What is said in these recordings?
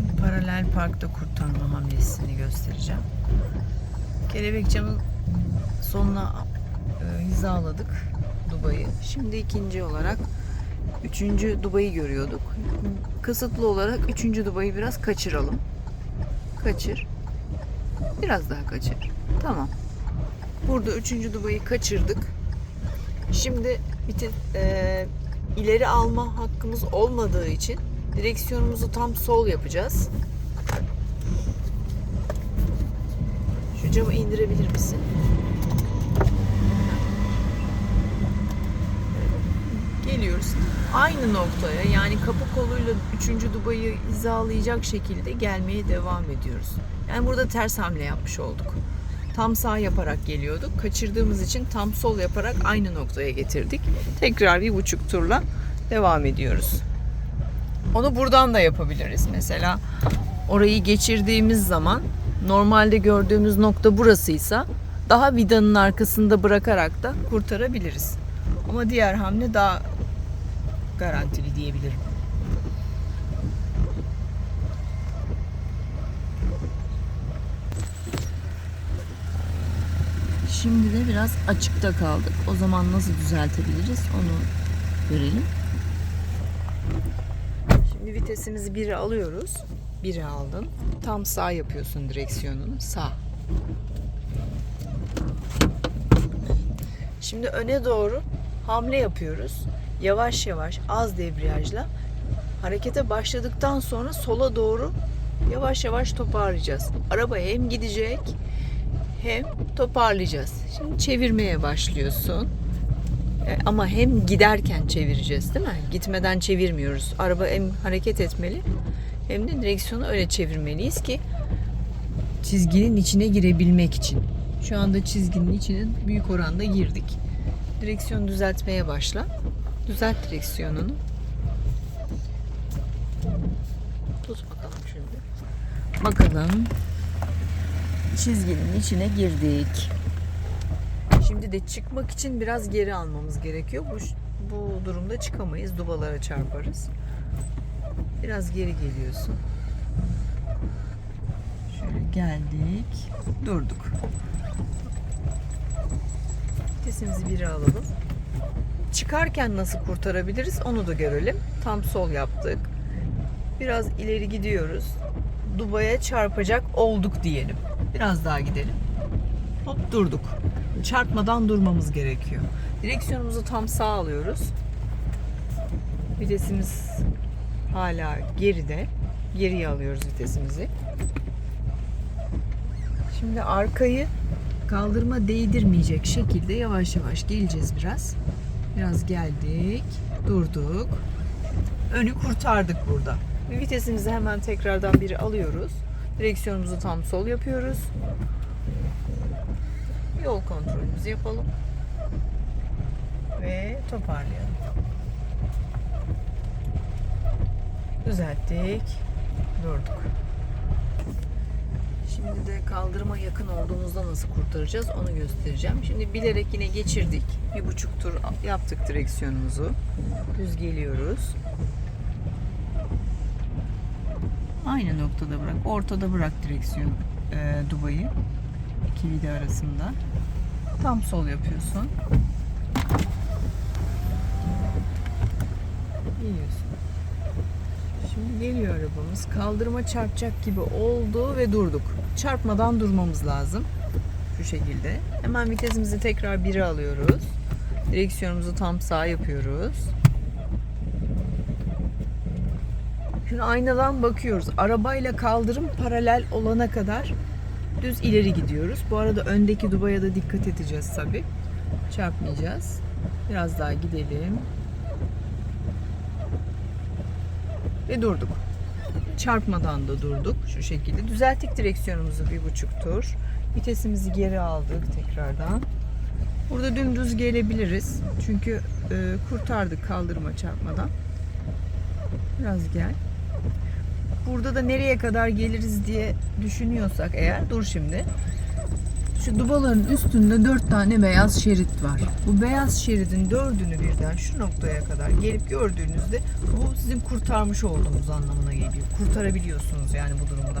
Şimdi paralel parkta kurtarma hamlesini göstereceğim. Kelebek camı sonuna e, hizaladık Dubai'yi. Şimdi ikinci olarak üçüncü Dubai'yi görüyorduk. Kısıtlı olarak üçüncü Dubai'yi biraz kaçıralım. Kaçır. Biraz daha kaçır. Tamam. Burada üçüncü Dubai'yi kaçırdık. Şimdi bitir, e, ileri alma hakkımız olmadığı için direksiyonumuzu tam sol yapacağız. Şu camı indirebilir misin? Geliyoruz. Aynı noktaya yani kapı koluyla 3. Dubai'yi hizalayacak şekilde gelmeye devam ediyoruz. Yani burada ters hamle yapmış olduk. Tam sağ yaparak geliyorduk. Kaçırdığımız için tam sol yaparak aynı noktaya getirdik. Tekrar bir buçuk turla devam ediyoruz. Onu buradan da yapabiliriz. Mesela orayı geçirdiğimiz zaman normalde gördüğümüz nokta burasıysa daha vidanın arkasında bırakarak da kurtarabiliriz. Ama diğer hamle daha garantili diyebilirim. Şimdi de biraz açıkta kaldık. O zaman nasıl düzeltebiliriz onu görelim. Vitesimizi 1'e alıyoruz. 1'e aldın. Tam sağ yapıyorsun direksiyonunu. Sağ. Şimdi öne doğru hamle yapıyoruz. Yavaş yavaş az debriyajla harekete başladıktan sonra sola doğru yavaş yavaş toparlayacağız. Araba hem gidecek hem toparlayacağız. Şimdi çevirmeye başlıyorsun. E, Ama hem giderken çevireceğiz değil mi? Gitmeden çevirmiyoruz. Araba hem hareket etmeli hem de direksiyonu öyle çevirmeliyiz ki çizginin içine girebilmek için. Şu anda çizginin içine büyük oranda girdik. Direksiyonu düzeltmeye başla. Düzelt direksiyonunu. Tut bakalım şimdi. Bakalım. Çizginin içine girdik. Şimdi de çıkmak için biraz geri almamız gerekiyor. Bu, bu durumda çıkamayız. Dubalara çarparız. Biraz geri geliyorsun. Şöyle geldik. Durduk. Vitesimizi biri alalım. Çıkarken nasıl kurtarabiliriz onu da görelim. Tam sol yaptık. Biraz ileri gidiyoruz. Dubaya çarpacak olduk diyelim. Biraz daha gidelim. Hop durduk. Çarpmadan durmamız gerekiyor. Direksiyonumuzu tam sağ alıyoruz. Vitesimiz hala geride. Geriye alıyoruz vitesimizi. Şimdi arkayı kaldırma değdirmeyecek şekilde yavaş yavaş geleceğiz biraz. Biraz geldik, durduk. Önü kurtardık burada. Vitesimizi hemen tekrardan biri alıyoruz. Direksiyonumuzu tam sol yapıyoruz. Yol kontrolümüzü yapalım. Ve toparlayalım. Düzelttik. Durduk. Şimdi de kaldırıma yakın olduğumuzda nasıl kurtaracağız onu göstereceğim. Şimdi bilerek yine geçirdik. Bir buçuk tur yaptık direksiyonumuzu. Düz geliyoruz. Aynı noktada bırak. Ortada bırak direksiyon e, Dubai'yi. İki vida arasında. Tam sol yapıyorsun. Geliyorsun. Şimdi geliyor arabamız. Kaldırıma çarpacak gibi oldu ve durduk. Çarpmadan durmamız lazım. Şu şekilde. Hemen vitesimizi tekrar 1'e alıyoruz. Direksiyonumuzu tam sağ yapıyoruz. Şimdi aynadan bakıyoruz. Arabayla kaldırım paralel olana kadar düz ileri gidiyoruz. Bu arada öndeki Dubai'ye da dikkat edeceğiz tabi. Çarpmayacağız. Biraz daha gidelim. Ve durduk. Çarpmadan da durduk şu şekilde. Düzelttik direksiyonumuzu bir buçuk tur. Vitesimizi geri aldık tekrardan. Burada dümdüz gelebiliriz. Çünkü e, kurtardık kaldırıma çarpmadan. Biraz gel. Burada da nereye kadar geliriz diye düşünüyorsak eğer dur şimdi. Şu dubaların üstünde dört tane beyaz şerit var. Bu beyaz şeridin dördünü birden şu noktaya kadar gelip gördüğünüzde bu sizin kurtarmış olduğunuz anlamına geliyor. Kurtarabiliyorsunuz yani bu durumda.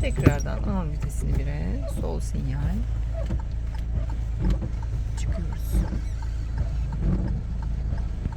Tekrardan al vitesini bire, sol sinyal. Çıkıyoruz